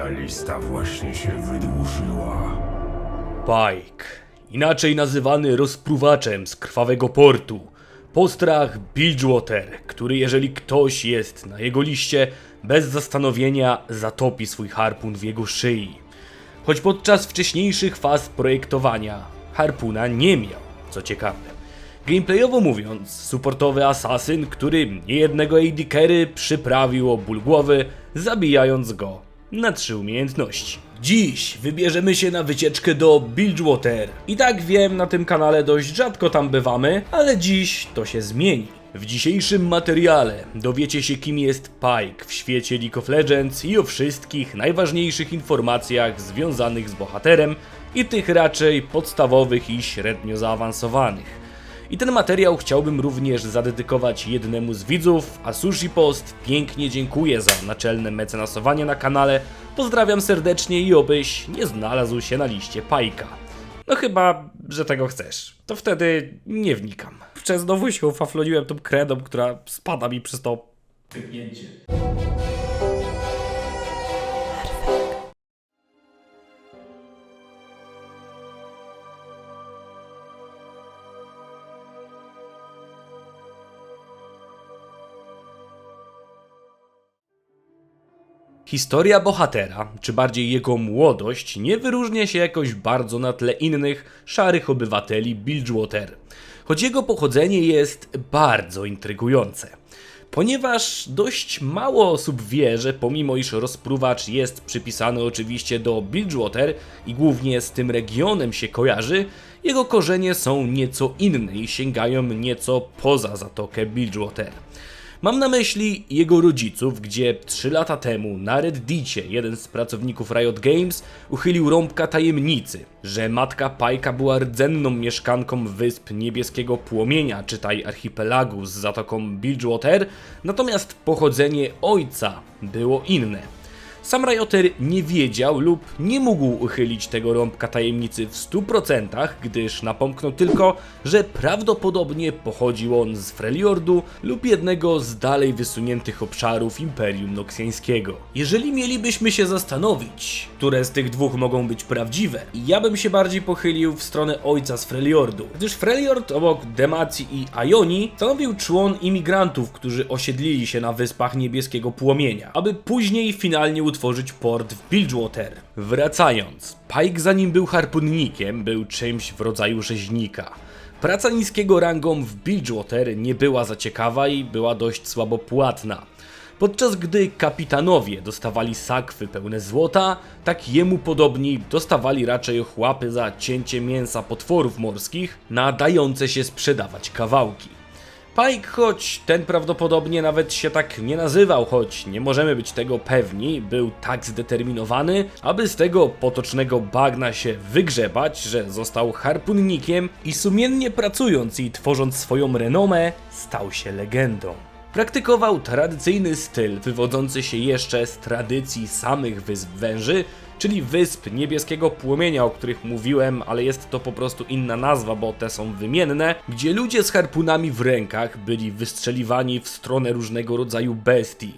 Moja lista właśnie się wydłużyła. Pike, inaczej nazywany rozpruwaczem z krwawego portu. Postrach Bilgewater, który jeżeli ktoś jest na jego liście, bez zastanowienia zatopi swój harpun w jego szyi. Choć podczas wcześniejszych faz projektowania harpuna nie miał, co ciekawe. Gameplayowo mówiąc, supportowy asasyn, który niejednego AD przyprawił o ból głowy, zabijając go na trzy umiejętności. Dziś wybierzemy się na wycieczkę do Bilgewater. I tak wiem, na tym kanale dość rzadko tam bywamy, ale dziś to się zmieni. W dzisiejszym materiale dowiecie się kim jest Pike w świecie League of Legends i o wszystkich najważniejszych informacjach związanych z bohaterem i tych raczej podstawowych i średnio zaawansowanych. I ten materiał chciałbym również zadedykować jednemu z widzów, a Sushi Post pięknie dziękuję za naczelne mecenasowanie na kanale. Pozdrawiam serdecznie i obyś nie znalazł się na liście Pajka. No chyba, że tego chcesz. To wtedy nie wnikam. Wczoraj znowu się ufafloniłem tą kredą, która spada mi przez to tyknięcie. Historia bohatera, czy bardziej jego młodość, nie wyróżnia się jakoś bardzo na tle innych szarych obywateli Bilgewater, choć jego pochodzenie jest bardzo intrygujące. Ponieważ dość mało osób wie, że pomimo iż rozpruwacz jest przypisany oczywiście do Bilgewater i głównie z tym regionem się kojarzy, jego korzenie są nieco inne i sięgają nieco poza zatokę Bilgewater. Mam na myśli jego rodziców, gdzie 3 lata temu na Reddicie jeden z pracowników Riot Games uchylił rąbka tajemnicy, że matka Pajka była rdzenną mieszkanką wysp Niebieskiego Płomienia, czytaj archipelagu z zatoką Bilgewater, natomiast pochodzenie ojca było inne. Sam Rioter nie wiedział lub nie mógł uchylić tego rąbka tajemnicy w 100%, gdyż napomknął tylko, że prawdopodobnie pochodził on z Freljordu lub jednego z dalej wysuniętych obszarów Imperium Noxiańskiego. Jeżeli mielibyśmy się zastanowić, które z tych dwóch mogą być prawdziwe, ja bym się bardziej pochylił w stronę ojca z Freljordu, gdyż Freljord obok Demacji i Ioni stanowił człon imigrantów, którzy osiedlili się na wyspach Niebieskiego Płomienia, aby później finalnie utworzyć port w Bilgewater. Wracając, Pike zanim był harpunnikiem, był czymś w rodzaju rzeźnika. Praca niskiego rangą w Bilgewater nie była za ciekawa i była dość słabo płatna. Podczas gdy kapitanowie dostawali sakwy pełne złota, tak jemu podobni dostawali raczej ochłapy za cięcie mięsa potworów morskich, nadające się sprzedawać kawałki. Pike, choć ten prawdopodobnie nawet się tak nie nazywał, choć nie możemy być tego pewni, był tak zdeterminowany, aby z tego potocznego bagna się wygrzebać, że został harpunnikiem i sumiennie pracując i tworząc swoją renomę, stał się legendą. Praktykował tradycyjny styl wywodzący się jeszcze z tradycji samych wysp węży, czyli wysp niebieskiego płomienia, o których mówiłem, ale jest to po prostu inna nazwa, bo te są wymienne, gdzie ludzie z harpunami w rękach byli wystrzeliwani w stronę różnego rodzaju bestii.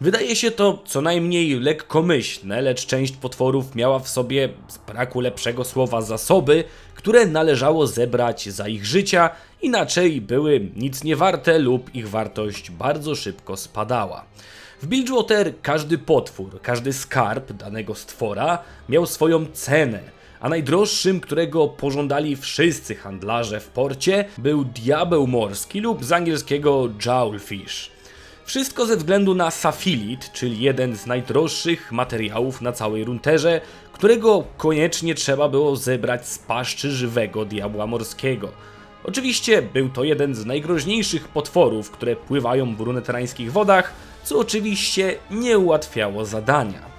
Wydaje się to co najmniej lekkomyślne, lecz część potworów miała w sobie, z braku lepszego słowa, zasoby, które należało zebrać za ich życia, inaczej były nic nie warte lub ich wartość bardzo szybko spadała. W Bilgewater każdy potwór, każdy skarb danego stwora miał swoją cenę, a najdroższym, którego pożądali wszyscy handlarze w porcie, był diabeł morski lub z angielskiego jawlfish. Wszystko ze względu na safilit, czyli jeden z najdroższych materiałów na całej runterze, którego koniecznie trzeba było zebrać z paszczy żywego diabła morskiego. Oczywiście był to jeden z najgroźniejszych potworów, które pływają w runeterańskich wodach, co oczywiście nie ułatwiało zadania.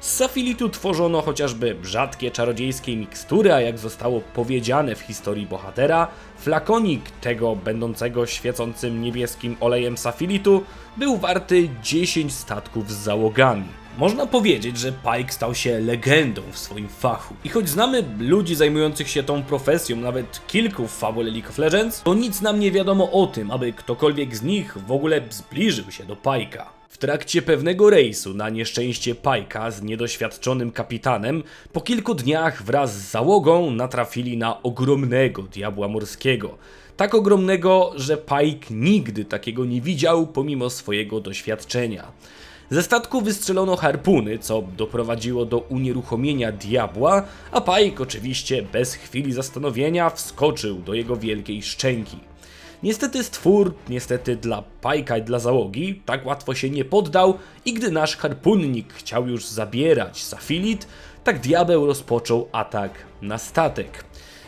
Z safilitu tworzono chociażby rzadkie czarodziejskie mikstury, a jak zostało powiedziane w historii bohatera, flakonik tego będącego świecącym niebieskim olejem safilitu był warty 10 statków z załogami. Można powiedzieć, że Pike stał się legendą w swoim fachu. I choć znamy ludzi zajmujących się tą profesją, nawet kilku w fabule League of Legends, to nic nam nie wiadomo o tym, aby ktokolwiek z nich w ogóle zbliżył się do Pike'a. Trakcie pewnego rejsu na nieszczęście Pajka z niedoświadczonym kapitanem, po kilku dniach wraz z załogą natrafili na ogromnego diabła morskiego. Tak ogromnego, że Pike nigdy takiego nie widział pomimo swojego doświadczenia. Ze statku wystrzelono harpuny, co doprowadziło do unieruchomienia diabła, a Pike oczywiście bez chwili zastanowienia wskoczył do jego wielkiej szczęki. Niestety stwór, niestety dla Pajka i dla załogi, tak łatwo się nie poddał i gdy nasz harpunnik chciał już zabierać Safilit, tak diabeł rozpoczął atak na statek.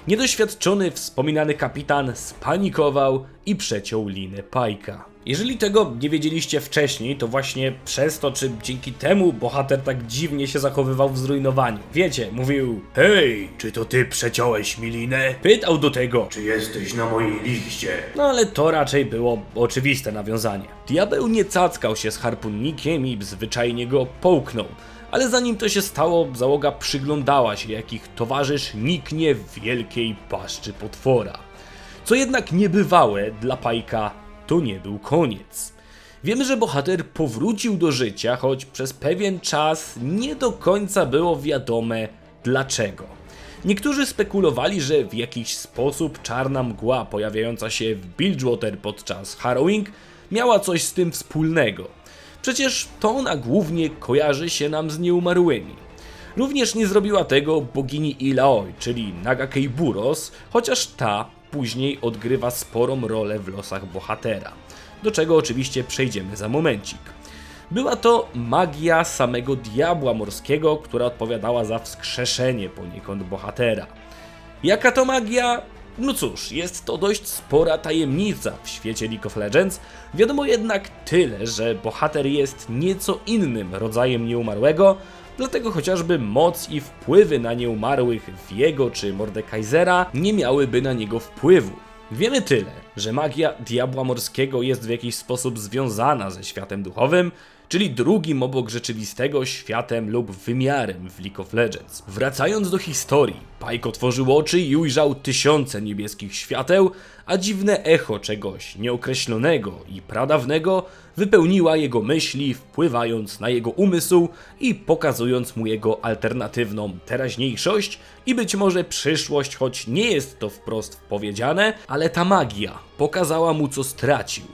Niedoświadczony wspominany kapitan spanikował i przeciął linę Pajka. Jeżeli tego nie wiedzieliście wcześniej, to właśnie przez to, czy dzięki temu bohater tak dziwnie się zachowywał w zrujnowaniu. Wiecie, mówił Hej, czy to ty przeciąłeś mi linę? pytał do tego, Czy jesteś na mojej liście? No ale to raczej było oczywiste nawiązanie. Diabeł nie cackał się z harpunnikiem i zwyczajnie go połknął. Ale zanim to się stało, załoga przyglądała się, jak ich towarzysz niknie w wielkiej paszczy potwora. Co jednak niebywałe dla Pajka, to nie był koniec. Wiemy, że bohater powrócił do życia, choć przez pewien czas nie do końca było wiadome dlaczego. Niektórzy spekulowali, że w jakiś sposób czarna mgła pojawiająca się w Bilgewater podczas Harrowing miała coś z tym wspólnego. Przecież to ona głównie kojarzy się nam z nieumarłymi. Również nie zrobiła tego bogini Ilaoi, czyli Naga Keiburos, chociaż ta później odgrywa sporą rolę w losach bohatera. Do czego oczywiście przejdziemy za momencik. Była to magia samego diabła morskiego, która odpowiadała za wskrzeszenie poniekąd bohatera. Jaka to magia? No cóż, jest to dość spora tajemnica w świecie League of Legends. Wiadomo jednak tyle, że bohater jest nieco innym rodzajem nieumarłego, dlatego chociażby moc i wpływy na nieumarłych Viego czy Mordekaisera nie miałyby na niego wpływu. Wiemy tyle, że magia diabła morskiego jest w jakiś sposób związana ze światem duchowym, czyli drugim obok rzeczywistego światem lub wymiarem w League of Legends. Wracając do historii, Pike otworzył oczy i ujrzał tysiące niebieskich świateł, a dziwne echo czegoś nieokreślonego i pradawnego wypełniła jego myśli, wpływając na jego umysł i pokazując mu jego alternatywną teraźniejszość i być może przyszłość, choć nie jest to wprost powiedziane, ale ta magia pokazała mu co stracił.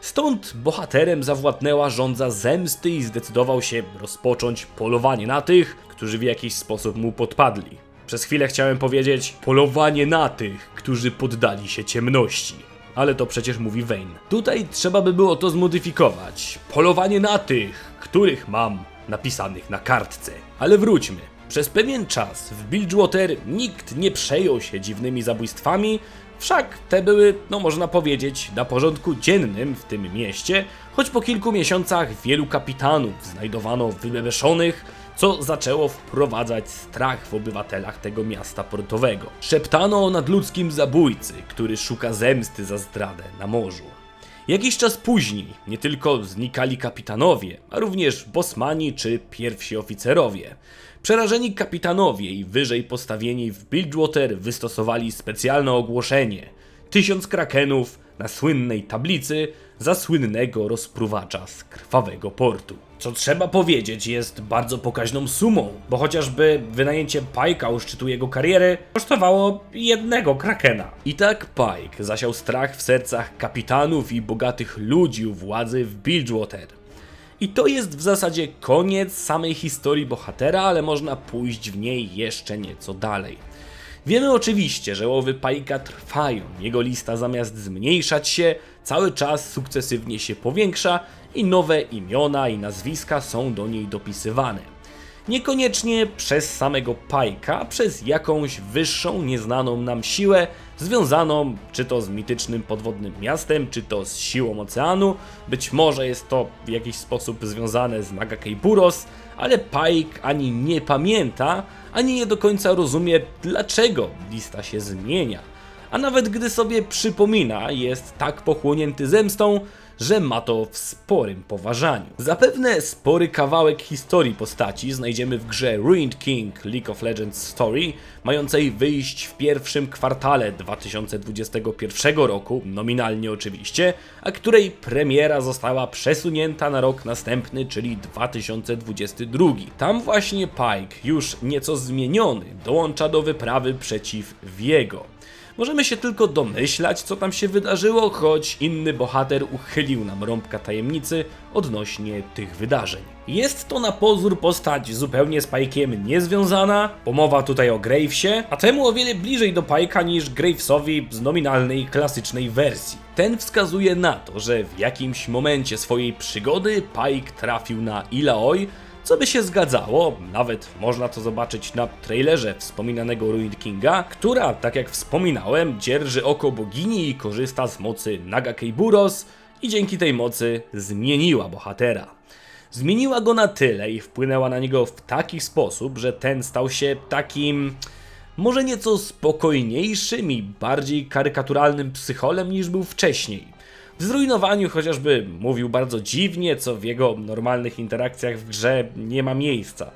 Stąd bohaterem zawładnęła żądza zemsty i zdecydował się rozpocząć polowanie na tych, którzy w jakiś sposób mu podpadli. Przez chwilę chciałem powiedzieć polowanie na tych, którzy poddali się ciemności. Ale to przecież mówi Vayne. Tutaj trzeba by było to zmodyfikować. Polowanie na tych, których mam napisanych na kartce. Ale wróćmy. Przez pewien czas w Bilgewater nikt nie przejął się dziwnymi zabójstwami, Wszak te były, no można powiedzieć, na porządku dziennym w tym mieście, choć po kilku miesiącach wielu kapitanów znajdowano wybebeszonych, co zaczęło wprowadzać strach w obywatelach tego miasta portowego. Szeptano o nadludzkim zabójcy, który szuka zemsty za zdradę na morzu. Jakiś czas później nie tylko znikali kapitanowie, a również bosmani czy pierwsi oficerowie. Przerażeni kapitanowie i wyżej postawieni w Bilgewater wystosowali specjalne ogłoszenie. Tysiąc krakenów na słynnej tablicy za słynnego rozpruwacza z krwawego portu. Co trzeba powiedzieć, jest bardzo pokaźną sumą, bo chociażby wynajęcie Pike'a u szczytu jego kariery kosztowało jednego krakena. I tak Pike zasiał strach w sercach kapitanów i bogatych ludzi u władzy w Bilgewater. I to jest w zasadzie koniec samej historii bohatera, ale można pójść w niej jeszcze nieco dalej. Wiemy oczywiście, że łowy Pajka trwają, jego lista zamiast zmniejszać się, cały czas sukcesywnie się powiększa i nowe imiona i nazwiska są do niej dopisywane. Niekoniecznie przez samego Pajka, przez jakąś wyższą, nieznaną nam siłę, związaną czy to z mitycznym podwodnym miastem, czy to z siłą oceanu. Być może jest to w jakiś sposób związane z Nagakei Buros, ale Pike ani nie pamięta, ani nie do końca rozumie, dlaczego lista się zmienia. A nawet gdy sobie przypomina, jest tak pochłonięty zemstą, że ma to w sporym poważaniu. Zapewne spory kawałek historii postaci znajdziemy w grze Ruined King League of Legends Story, mającej wyjść w pierwszym kwartale 2021 roku, nominalnie oczywiście, a której premiera została przesunięta na rok następny, czyli 2022. Tam właśnie Pike, już nieco zmieniony, dołącza do wyprawy przeciw Viego. Możemy się tylko domyślać, co tam się wydarzyło, choć inny bohater uchylił nam rąbka tajemnicy odnośnie tych wydarzeń. Jest to na pozór postać zupełnie z Pike'iem niezwiązana, bo mowa tutaj o Gravesie, a temu o wiele bliżej do Pike'a niż Gravesowi z nominalnej, klasycznej wersji. Ten wskazuje na to, że w jakimś momencie swojej przygody Pike trafił na Ilaoi, co by się zgadzało, nawet można to zobaczyć na trailerze wspominanego Ruined Kinga, która, tak jak wspominałem, dzierży oko bogini i korzysta z mocy Naga Keiburos i dzięki tej mocy zmieniła bohatera. Zmieniła go na tyle i wpłynęła na niego w taki sposób, że ten stał się takim może nieco spokojniejszym i bardziej karykaturalnym psycholem niż był wcześniej. Zrujnowaniu chociażby mówił bardzo dziwnie, co w jego normalnych interakcjach w grze nie ma miejsca.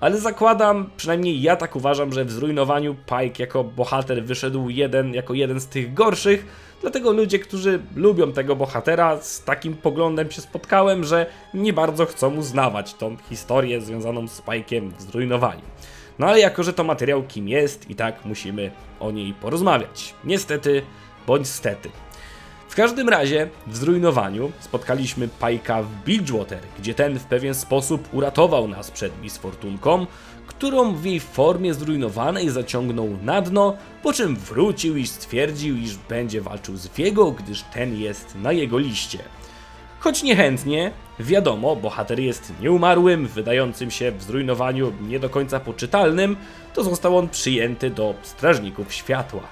Ale zakładam, przynajmniej ja tak uważam, że w zrujnowaniu Pike jako bohater wyszedł jeden, jako jeden z tych gorszych, dlatego ludzie, którzy lubią tego bohatera, z takim poglądem się spotkałem, że nie bardzo chcą uznawać tą historię związaną z Pike'iem w zrujnowaniu. No ale jako, że to materiał kim jest, i tak musimy o niej porozmawiać. Niestety, bądź stety. W każdym razie w zrujnowaniu spotkaliśmy Pajka w Bilgewater, gdzie ten w pewien sposób uratował nas przed Miss Fortunką, którą w jej formie zrujnowanej zaciągnął na dno, po czym wrócił i stwierdził, iż będzie walczył z Viego, gdyż ten jest na jego liście. Choć niechętnie, wiadomo, bohater jest nieumarłym, wydającym się w zrujnowaniu nie do końca poczytalnym, to został on przyjęty do Strażników Światła.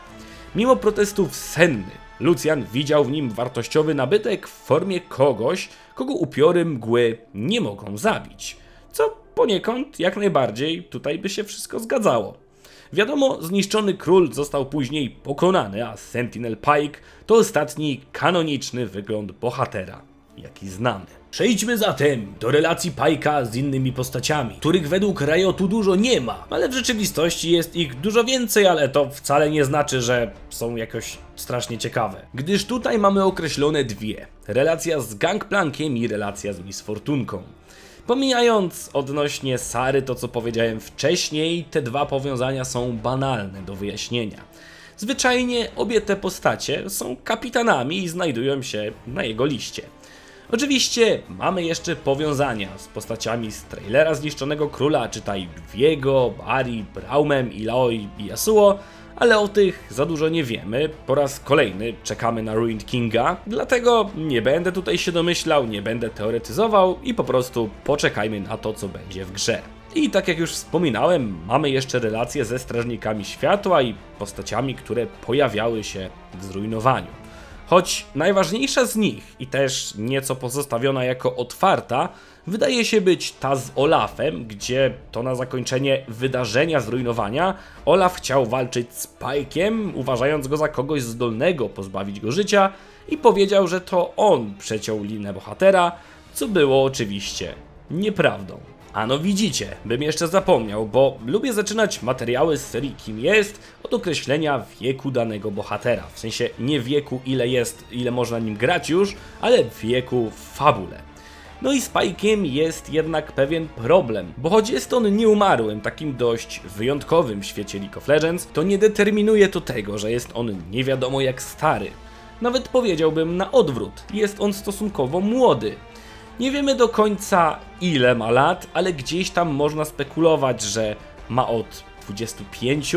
Mimo protestów Senny, Lucjan widział w nim wartościowy nabytek w formie kogoś, kogo upiory mgły nie mogą zabić. Co poniekąd jak najbardziej tutaj by się wszystko zgadzało. Wiadomo, zniszczony król został później pokonany, a Sentinel Pike to ostatni kanoniczny wygląd bohatera, jaki znamy. Przejdźmy zatem do relacji Pajka z innymi postaciami, których według Riotu dużo nie ma, ale w rzeczywistości jest ich dużo więcej, ale to wcale nie znaczy, że są jakoś strasznie ciekawe. Gdyż tutaj mamy określone dwie. Relacja z Gangplankiem i relacja z Miss Fortunką. Pomijając odnośnie Sary to co powiedziałem wcześniej, te dwa powiązania są banalne do wyjaśnienia. Zwyczajnie obie te postacie są kapitanami i znajdują się na jego liście. Oczywiście mamy jeszcze powiązania z postaciami z trailera Zniszczonego Króla, czytaj Viego, Ari, Braumem, Iloi i Yasuo, ale o tych za dużo nie wiemy. Po raz kolejny czekamy na Ruined Kinga, dlatego nie będę tutaj się domyślał, nie będę teoretyzował i po prostu poczekajmy na to, co będzie w grze. I tak jak już wspominałem, mamy jeszcze relacje ze Strażnikami Światła i postaciami, które pojawiały się w zrujnowaniu. Choć najważniejsza z nich i też nieco pozostawiona jako otwarta, wydaje się być ta z Olafem, gdzie to na zakończenie wydarzenia zrujnowania Olaf chciał walczyć z Pajkiem, uważając go za kogoś zdolnego pozbawić go życia i powiedział, że to on przeciął linę bohatera, co było oczywiście nieprawdą. A no widzicie, bym jeszcze zapomniał, bo lubię zaczynać materiały z serii Kim jest od określenia wieku danego bohatera. W sensie nie wieku ile jest, ile można nim grać już, ale wieku w fabule. No i z jest jednak pewien problem, bo choć jest on nieumarłym, takim dość wyjątkowym w świecie League of Legends, to nie determinuje to tego, że jest on nie wiadomo jak stary. Nawet powiedziałbym na odwrót, jest on stosunkowo młody. Nie wiemy do końca ile ma lat, ale gdzieś tam można spekulować, że ma od 25,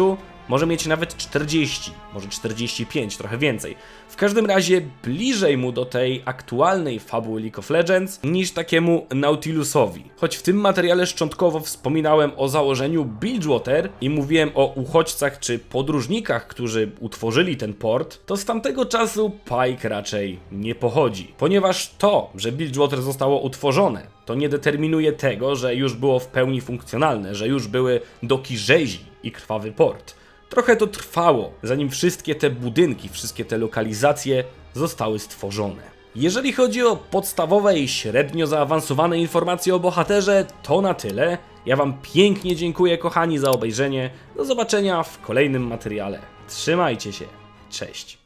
może mieć nawet 40, może 45, trochę więcej. W każdym razie bliżej mu do tej aktualnej fabuły League of Legends niż takiemu Nautilusowi. Choć w tym materiale szczątkowo wspominałem o założeniu Bilgewater i mówiłem o uchodźcach czy podróżnikach, którzy utworzyli ten port, to z tamtego czasu Pike raczej nie pochodzi. Ponieważ to, że Bilgewater zostało utworzone, to nie determinuje tego, że już było w pełni funkcjonalne, że już były doki rzezi i krwawy port. Trochę to trwało, zanim wszystkie te budynki, wszystkie te lokalizacje zostały stworzone. Jeżeli chodzi o podstawowe i średnio zaawansowane informacje o bohaterze, to na tyle. Ja Wam pięknie dziękuję, kochani, za obejrzenie. Do zobaczenia w kolejnym materiale. Trzymajcie się. Cześć.